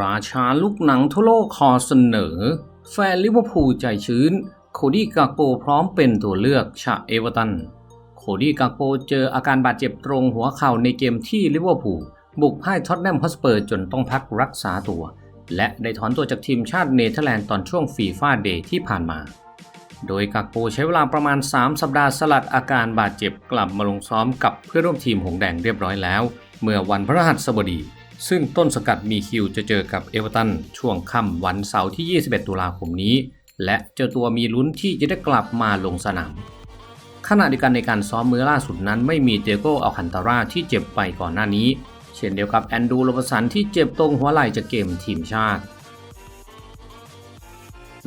ราชาลูกหนังทั่วโลกขอเสนอ แฟนลิเวอร์พูลใจชื้น โคดี้กากโปพร้อมเป็นตัวเลือกชาเอเวอร์ตัน โคดี้กากโปเจออาการบาดเจ็บตรงหัวเข่าในเกมที่ลิเวอร์พูลบุกพ่ายท็อตแนมฮอสเปอร์จนต้องพักรักษาตัว และได้ถอนตัวจากทีมชาติเนเธอร์แลนด์ตอนช่วงฟีฟ่าเดย์ที่ผ่านมา โดยกากโปใช้เวลาประมาณ 3 สัปดาห์สลัดอาการบาดเจ็บกลับมาลงซ้อมกับเพื่อนร่วมทีมหงแดงเรียบร้อยแล้ว เมื่อวันพฤหัสบดี ซึ่งต้นสกัดมีคิวจะเจอกับเอเวอร์ตันช่วงค่ำวันเสาร์ที่ 21 ตุลาคมนี้ และเจ้าตัวมีลุ้นที่จะได้กลับมาลงสนาม ขณะเดียวกันในการซ้อมมือล่าสุดนั้น ไม่มีเตโกอัลคันตาร่าที่เจ็บไปก่อนหน้านี้ เช่นเดียวกับแอนดูโรบสันที่เจ็บตรงหัวไหล่จากเกมทีมชาติ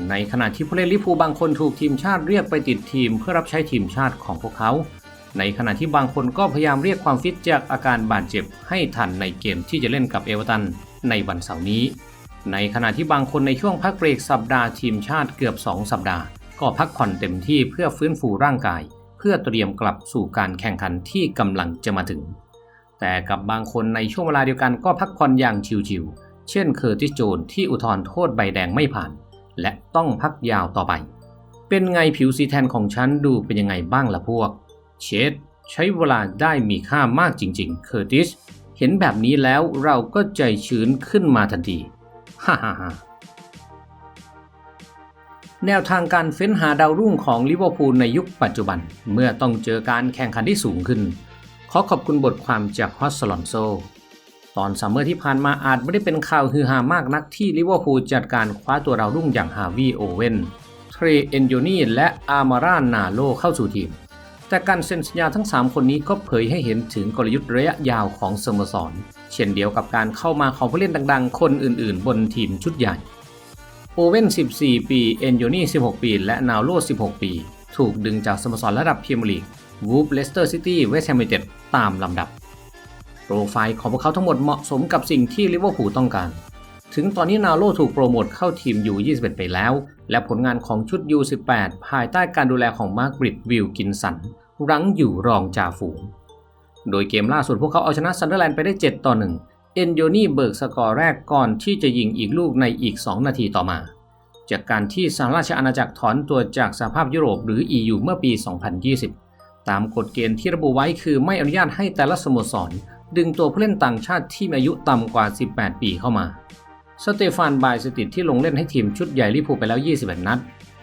ในขณะที่ผู้เล่นลิเวอร์พูบางคนถูกทีมชาติเรียกไปติดทีมเพื่อรับใช้ทีมชาติของพวกเขา ในขณะที่บางคนก็พยายามเรียกความฟิตจากอาการบาดเจ็บให้ทันในเกมที่จะเล่นกับเอเวอร์ตันในวันเสาร์นี้ ในขณะที่บางคนในช่วงพักเบรกสัปดาห์ทีมชาติเกือบ 2 สัปดาห์ ก็พักผ่อนเต็มที่เพื่อฟื้นฟูร่างกาย เพื่อเตรียมกลับสู่การแข่งขันที่กำลังจะมาถึง แต่กับบางคนในช่วงเวลาเดียวกันก็พักผ่อนอย่างชิวๆเช่นเคอร์ติสโจนที่อุทธรณ์โทษใบแดงไม่ผ่าน และต้องพักยาวต่อไป เป็นไงผิวสีแทนของฉันดูเป็นยังไงบ้างล่ะพวก เชดใช้เวลาได้มีค่ามากจริง ๆ เคอร์ติส เห็นแบบนี้แล้วเราก็ใจชื้นขึ้นมาทันที ฮ่าฮ่าฮ่าแนวทางการเฟ้นหาดาวรุ่งของลิเวอร์พูลในยุคปัจจุบัน เมื่อต้องเจอการแข่งขันที่สูงขึ้น ขอขอบคุณบทความจากฮอสซลอนโซ ตอนซัมเมอร์ที่ผ่านมาอาจไม่ได้เป็นข่าวฮือฮามากนักที่ลิเวอร์พูลจัดการคว้าตัวดาวรุ่งอย่างฮาวิโอเวนเทรเอนโยนีและอามารานาโลเข้าสู่ทีม แต่การเซ็นสัญญาทั้ง 3 คนนี้ก็เผยให้เห็นถึงกลยุทธ์ระยะยาวของสโมสร เช่นเดียวกับการเข้ามาของผู้เล่นดังๆ คนอื่นๆ บนทีมชุดใหญ่ โอเว่น 14 ปี เอนโยนี่ 16 ปี และนาโล16 ปี ถูกดึงจากสโมสรระดับพรีเมียร์ลีกวูฟเลสเตอร์ซิตี้ เวสต์แฮมยูไนเต็ดตามลำดับ โปรไฟล์ของพวกเขาทั้งหมดเหมาะสมกับสิ่งที่ลิเวอร์พูลต้องการ ถึงตอนนี้นาโลถูกโปรโมทเข้าทีม U21 ไปแล้ว และผลงานของชุด U18 ภายใต้การดูแลของมาร์กบริดวิลกินสัน รั้งอยู่รองจ่าฝูง โดยเกมล่าสุดพวกเขาเอาชนะซันเดอร์แลนด์ไปได้ 7 ต่อ 1 เอนโยนี่เบิกสกอร์แรกก่อนที่จะยิงอีกลูกในอีก 2 นาทีต่อมา จากการที่สหราชอาณาจักรถอนตัวจากสหภาพยุโรปหรือ EU เมื่อปี 2020 ตามกฎเกณฑ์ที่ระบุไว้คือไม่อนุญาตให้แต่ละสโมสรดึงตัวผู้เล่นต่างชาติที่มีอายุต่ำกว่า 18 ปีเข้ามา สเตฟานบายสติดที่ลงเล่นให้ทีมชุดใหญ่ลิเวอร์พูลไปแล้ว 21 นัด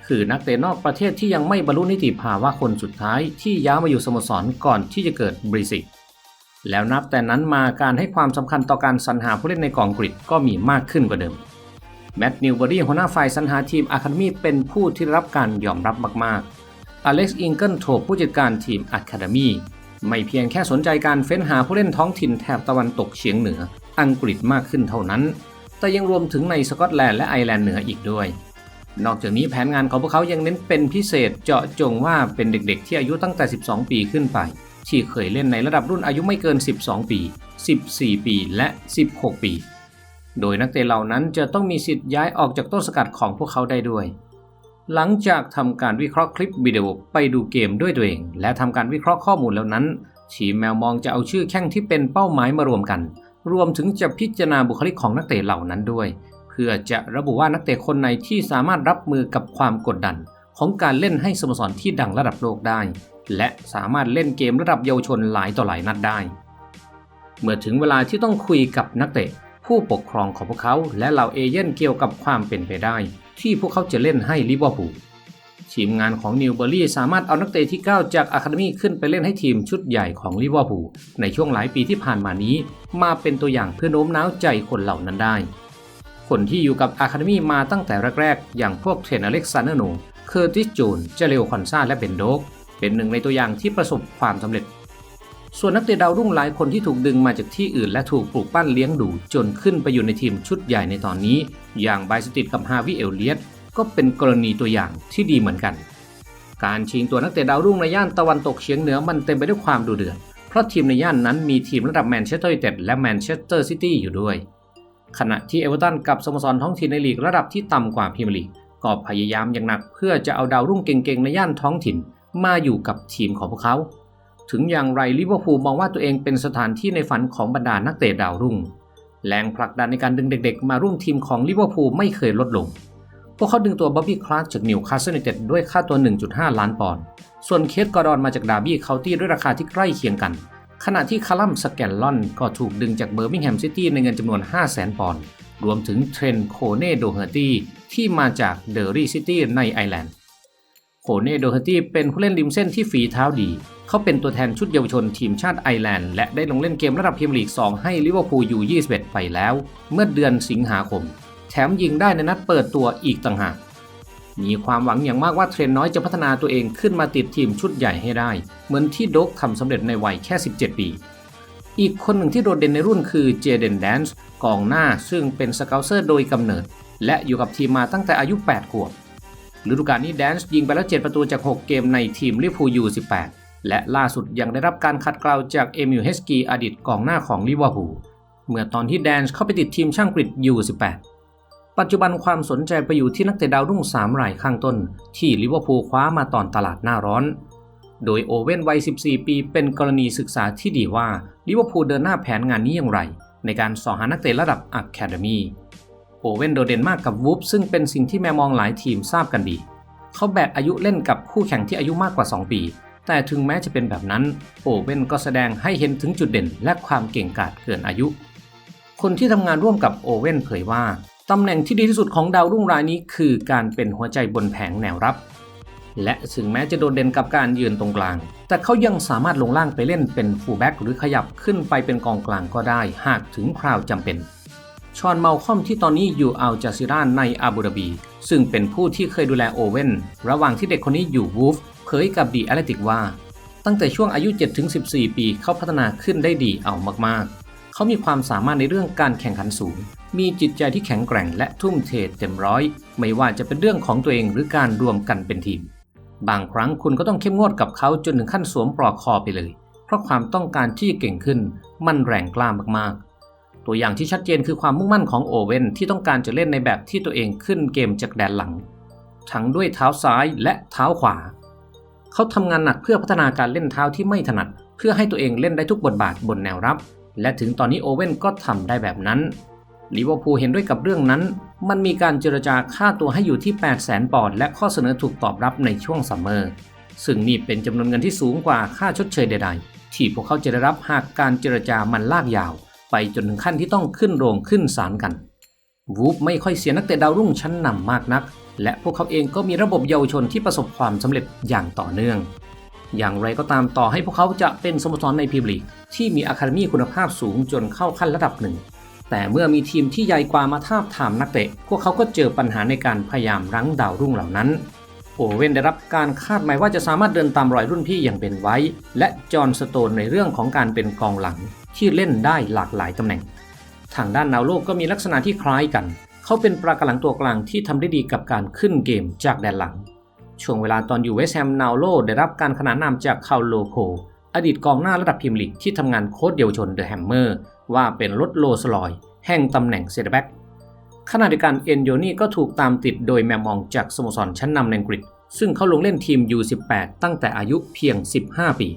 คือนักเตะนอกประเทศที่ยังไม่บรรลุนิติภาวะคนสุดท้ายที่ย้ายมาอยู่สโมสรก่อนที่จะเกิดบริสิกแล้วนับแต่นั้นมาการให้ความสำคัญต่อการสรรหาผู้เล่นในกองกรีกก็มีมากขึ้นกว่าเดิมแมตต์นิวเบอรี่หัวหน้าฝ่ายสรรหาทีมอะคาเดมีเป็นผู้ที่รับการยอมรับมากๆอเล็กซ์อิงเกิลโทบผู้จัดการทีมอะคาเดมีไม่เพียงแค่สนใจการเฟ้นหาผู้เล่นท้องถิ่นแถบตะวันตกเฉียงเหนืออังกฤษมากขึ้นเท่านั้น แต่ยังรวมถึงในสกอตแลนด์และไอร์แลนด์เหนืออีกด้วย นอกจากนี้แผนงานของพวกเขายังเน้นเป็นพิเศษเจาะจงว่าเป็นเด็กๆ ที่อายุตั้งแต่ 12 ปีขึ้นไป ที่เคยเล่นในระดับรุ่นอายุไม่เกิน 12 ปี 14 ปีและ 16 ปี โดยนักเตะเหล่านั้นจะต้องมีสิทธิ์ย้ายออกจากต้นสกัดของพวกเขาได้ด้วยหลังจากทำการวิเคราะห์คลิปวิดีโอไปดูเกมด้วยตัวเอง และทำการวิเคราะห์ข้อมูลแล้วนั้น ทีมแมวมองจะเอาชื่อแข้งที่เป็นเป้าหมายมารวมกัน รวมถึงจะพิจารณาบุคลิกของนักเตะเหล่านั้นด้วย เพื่อจะระบุว่านักเตะคนไหนที่สามารถรับมือกับความกดดัน ของการเล่นให้สโมสรที่ดังระดับโลกได้ และสามารถเล่นเกมระดับเยาวชนหลายต่อหลายนัดได้ เมื่อถึงเวลาที่ต้องคุยกับนักเตะผู้ปกครองของพวกเขา และเหล่าเอเย่นเกี่ยวกับความเป็นไปได้ ที่พวกเขาจะเล่นให้ลิเวอร์พูล ทีมงานของนิวเบอรี่สามารถเอานักเตะที่ก้าวจากอะคาเดมีขึ้นไปเล่นให้ทีมชุดใหญ่ของลิเวอร์พูลในช่วงหลายปีที่ผ่านมานี้ มาเป็นตัวอย่างเพื่อโน้มน้าวใจคนเหล่านั้นได้ คนที่อยู่กับอะคาเดมีมาตั้งแต่แรกๆ อย่างพวกเทรนอเล็กซานเนอร์โนเคอร์ติสจูนเจเลวคอนซาและเบนโดกเป็นหนึ่งในตัวอย่างที่ประสบความสำเร็จ ส่วนนักเตะดาวรุ่งหลายคนที่ถูกดึงมาจากที่อื่นและถูกปลูกปั้นเลี้ยงดูจนขึ้นไปอยู่ในทีมชุดใหญ่ในตอนนี้ อย่างไบสติดกับฮาวิเอลเลียต ก็เป็นกรณีตัวอย่างที่ดีเหมือนกัน การชิงตัวนักเตะดาวรุ่งในย่านตะวันตกเฉียงเหนือมันเต็มไปด้วยความดุเดือด เพราะทีมในย่านนั้นมีทีมระดับแมนเชสเตอร์ยูไนเต็ดและแมนเชสเตอร์ซิตี้อยู่ด้วย ขณะที่เอเวอร์ตันกับสโมสรท้องถิ่นในลีกระดับที่ต่ำกว่าพรีเมียร์ลีกก็พยายามอย่างหนักเพื่อจะเอาดาวรุ่งเก่งๆในย่านท้องถิ่นมาอยู่กับทีมของพวกเขา ถึงอย่างไรลิเวอร์พูลมองว่าตัวเองเป็นสถานที่ในฝันของบรรดานักเตะดาวรุ่ง แรงผลักดันในการดึงเด็กๆ มาร่วมทีมของลิเวอร์พูลไม่เคยลดลง พวกเขาดึงตัวบ๊อบบี้คลาร์กจากนิวคาสเซิลยูไนเต็ดด้วยค่าตัว 1.5 ล้านปอนด์ ส่วนเคสกอร์ดอนมาจากดาร์บี้เคาน์ตี้ด้วยราคาที่ใกล้เคียงกัน ขณะที่คาลัมสแกนลอนก็ถูกดึงจากเบอร์มิงแฮมซิตี้ในเงินจำนวน 500,000 ปอนด์ รวมถึงเทรนโคเน่โดเฮอร์ตี้ที่มาจากเดอรี่ซิตี้ในไอร์แลนด์ โคเน่โดเฮอร์ตี้เป็นผู้เล่นริมเส้นที่ฝีเท้าดี เขาเป็นตัวแทนชุดเยาวชนทีมชาติไอร์แลนด์และได้ลงเล่นเกมระดับพรีเมียร์ลีก 2 ให้ลิเวอร์พูลยู21ไปแล้ว เมื่อเดือนสิงหาคม ถมยิงได้ในนัดเปิดตัวอีกต่างหาก มีความหวังอย่างมากว่าเทรนน้อยจะพัฒนาตัวเองขึ้นมาติดทีมชุดใหญ่ให้ได้ เหมือนที่โดกทำสำเร็จในวัยแค่ 17 ปี อีกคนหนึ่งที่โดดเด่นในรุ่นคือเจเดนแดนส์กองหน้าซึ่งเป็นสเกลเซอร์โดยกำเนิด และอยู่กับทีมมาตั้งแต่อายุ 8 ขวบฤดูกาลนี้แดนส์ยิงไปแล้ว 7 ประตูจาก 6 เกมในทีมลิเวอร์พูลยู18 และล่าสุดยังได้รับการขัดเกลาจากเอมิลเฮสกีอดีตกองหน้าของลิเวอร์พูลเมื่อตอนที่แดนส์เข้าไปติดทีมช่างกฤษยู18 ปัจจุบันความสนใจไปอยู่ที่นักเตะดาวรุ่ง3รายข้างต้น ที่ลิเวอร์พูลคว้ามาตอนตลาดหน้าร้อน โดยโอเว่นวัย 14 ปีเป็นกรณีศึกษาที่ดีว่าลิเวอร์พูลเดินหน้าแผนงานนี้อย่างไร ในการสอหานักเตะระดับอะคาเดมีโอเว่นโดดเด่นมากกับวูฟซึ่งเป็นสิ่งที่แมวมองหลายทีมทราบกันดี เขาแบกอายุเล่นกับคู่แข่งที่อายุมากกว่า 2 ปี แต่ถึงแม้จะเป็นแบบนั้น โอเว่นก็แสดงให้เห็นถึงจุดเด่นและความเก่งกาจเกินอายุ คนที่ทำงานร่วมกับโอเว่นเผยว่า ตำแหน่งที่ดีที่สุดของดาวรุ่งรายนี้คือการเป็นหัวใจบนแผงแนวรับ และถึงแม้จะโดดเด่นกับการยืนตรงกลาง แต่เขายังสามารถลงล่างไปเล่นเป็นฟูลแบ็กหรือขยับขึ้นไปเป็นกองกลางก็ได้ หากถึงคราวจำเป็น ชอนเมาคอมที่ตอนนี้อยู่อัลจาซิราในอาบูดาบี ซึ่งเป็นผู้ที่เคยดูแลโอเว่นระหว่างที่เด็กคนนี้อยู่วูฟเผยกับดีแอตเลติกว่า ตั้งแต่ช่วงอายุ 7-14 ปีเขาพัฒนาขึ้นได้ดีเอามากๆ เขามีความสามารถในเรื่องการแข่งขันสูง มีจิตใจที่แข็งแกร่งและทุ่มเทเต็มร้อย ไม่ว่าจะเป็นเรื่องของตัวเองหรือการรวมกันเป็นทีม บางครั้งคุณก็ต้องเข้มงวดกับเขาจนถึงขั้นสวมปลอกคอไปเลย เพราะความต้องการที่เก่งขึ้นมันแรงกล้ามากๆ ตัวอย่างที่ชัดเจนคือความมุ่งมั่นของโอเว่นที่ต้องการจะเล่นในแบบที่ตัวเองขึ้นเกมจากแดนหลัง ทั้งด้วยเท้าซ้ายและเท้าขวา เขาทำงานหนักเพื่อพัฒนาการเล่นเท้าที่ไม่ถนัด เพื่อให้ตัวเองเล่นได้ทุกบทบาทบนแนวรับ และถึงตอนนี้โอเว่นก็ทำได้แบบนั้นลิเวอร์พูลเห็นด้วยกับเรื่องนั้น มันมีการเจรจาค่าตัวให้อยู่ที่ 8 0 0 0 0 0ปอนด์และข้อเสนอถูกตอบรับในช่วงซัมเมอร์ซึ่งนี่เป็นจำนวนเงินที่สูงกว่าค่าชดเชยใด ๆ ที่พวกเขาจะได้รับหากการเจรจามันลากยาว ไปจนถึงขั้นที่ต้องขึ้นโรงขึ้นศาลกัน วูฟไม่ค่อยเสียนักเตะดาวรุ่งชั้นนำมากนัก และพวกเขาเองก็มีระบบเยาวชนที่ประสบความสำเร็จอย่างต่อเนื่อง อย่างไรก็ตามต่อให้พวกเขาจะเป็นสโมสรในพรีเมียร์ลีกที่มีอะคาเดมีคุณภาพสูงจนเข้าขั้นระดับหนึ่ง แต่เมื่อมีทีมที่ใหญ่กว่ามาทาบทามนักเตะ พวกเขาก็เจอปัญหาในการพยายามรั้งดาวรุ่งเหล่านั้น โอเว่นได้รับการคาดหมายว่าจะสามารถเดินตามรอยรุ่นพี่อย่างเป็นไว้ และจอห์นสโตนในเรื่องของการเป็นกองหลังที่เล่นได้หลากหลายตำแหน่ง ทางด้านนาวโลกก็มีลักษณะที่คล้ายกัน เขาเป็นปรากหลังตัวกลางที่ทำได้ดีกับการขึ้นเกมจากแดนหลัง ช่วงเวลาตอนอยู่เวสแฮมนาวโลได้รับการขนานนามจากคาโลโค อดีตกองหน้าระดับพรีเมียร์ลีกที่ทำงานโค้ชเยาวชนเดอะแฮมเมอร์ว่าเป็นรถโลสลอย แห่งตำแหน่งเซตแบ็กขณะเดียวกันเอนโยนี่ก็ถูกตามติดโดยแมมมองจากสโมสรชั้นนำในอังกฤษ ซึ่งเขาลงเล่นทีม U18 ตั้งแต่อายุเพียง 15 ปี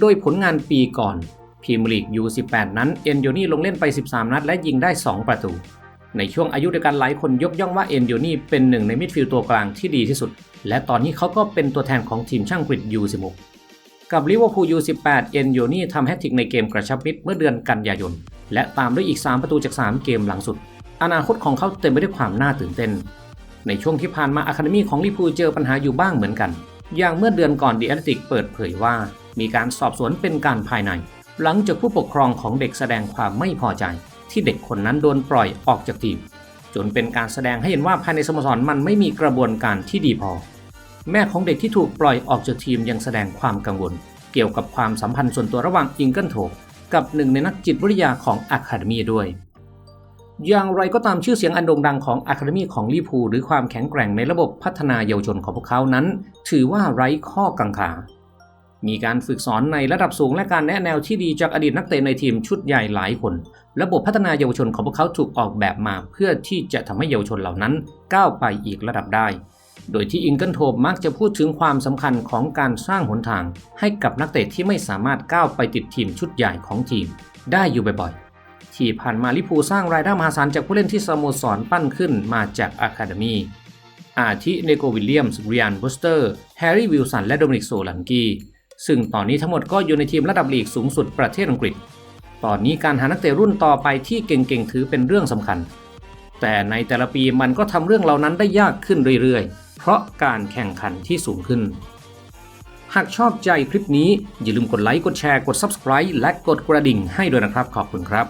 โดยผลงานปีก่อนพรีเมียร์ลีก U18 นั้นเอนโยนี่ลงเล่นไป 13 นัดและยิงได้ 2 ประตู ในช่วงอายุเดียวกันหลายคนยกย่องว่าเอ็นโยนี่เป็นหนึ่งในมิดฟิลด์ตัวกลางที่ดีที่สุด และตอนนี้เขาก็เป็นตัวแทนของทีมช่างกรีฑ U16 กับลิเวอร์พูล U18 เอ็นโยนี่ทำแฮตทิกในเกมกระชับมิตรเมื่อเดือนกันยายน และตามด้วยอีก 3 ประตูจาก 3 เกมหลังสุด อนาคตของเขาเต็มไปด้วยความน่าตื่นเต้น ในช่วงที่ผ่านมาอะคาเดมีของลิเวอร์พูลเจอปัญหาอยู่บ้างเหมือนกัน อย่างเมื่อเดือนก่อนดีแอตติกเปิดเผยว่า มีการสอบสวนเป็นการภายใน หลังจากผู้ปกครองของเด็กแสดงความไม่พอใจ ที่เด็กคนนั้นโดนปล่อยออกจากทีม จนเป็นการแสดงให้เห็นว่าภายในสโมสรมันไม่มีกระบวนการที่ดีพอ แม่ของเด็กที่ถูกปล่อยออกจากทีมยังแสดงความกังวล เกี่ยวกับความสัมพันธ์ส่วนตัวระหว่างอิงเกิลโถกับหนึ่งในนักจิตวิทยาของอะคาเดมีด้วยอย่างไรก็ตามชื่อเสียงอันโด่งดังของอะคาเดมีของลิพูหรือความแข็งแกร่งในระบบพัฒนาเยาวชนของพวกเขานั้น ถือว่าไร้ข้อกังขา มีการฝึกสอนในระดับสูงและการแนะแนวที่ดีจากอดีตนักเตะในทีมชุดใหญ่หลายคน ระบบพัฒนาเยาวชนของพวกเขาถูกออกแบบมา เพื่อที่จะทำให้เยาวชนเหล่านั้นก้าวไปอีกระดับได้ โดยที่อิงเกิลโทบมักจะพูดถึงความสำคัญของการสร้างหนทาง ให้กับนักเตะที่ไม่สามารถก้าวไปติดทีมชุดใหญ่ของทีม ได้อยู่บ่อยๆ ที่ผ่านมาลิปูสร้างรายได้มหาศาลจากผู้เล่นที่สโมสรปั้นขึ้นมาจากอะคาเดมีอาทิเนโกวิลเลียมส์เรียนบูสเตอร์แฮร์รี่วิลสันและโดมินิกโซลังกี ซึ่งตอนนี้ทั้งหมดก็อยู่ในทีมระดับลีกสูงสุดประเทศอังกฤษ ตอนนี้การหานักเตะรุ่นต่อไปที่เก่งๆถือเป็นเรื่องสำคัญ แต่ในแต่ละปีมันก็ทำเรื่องเหล่านั้นได้ยากขึ้นเรื่อยๆ เพราะการแข่งขันที่สูงขึ้น หากชอบใจคลิปนี้อย่าลืมกดไลค์ กดแชร์ กด Subscribe และกดกระดิ่งให้ด้วยนะครับ ขอบคุณครับ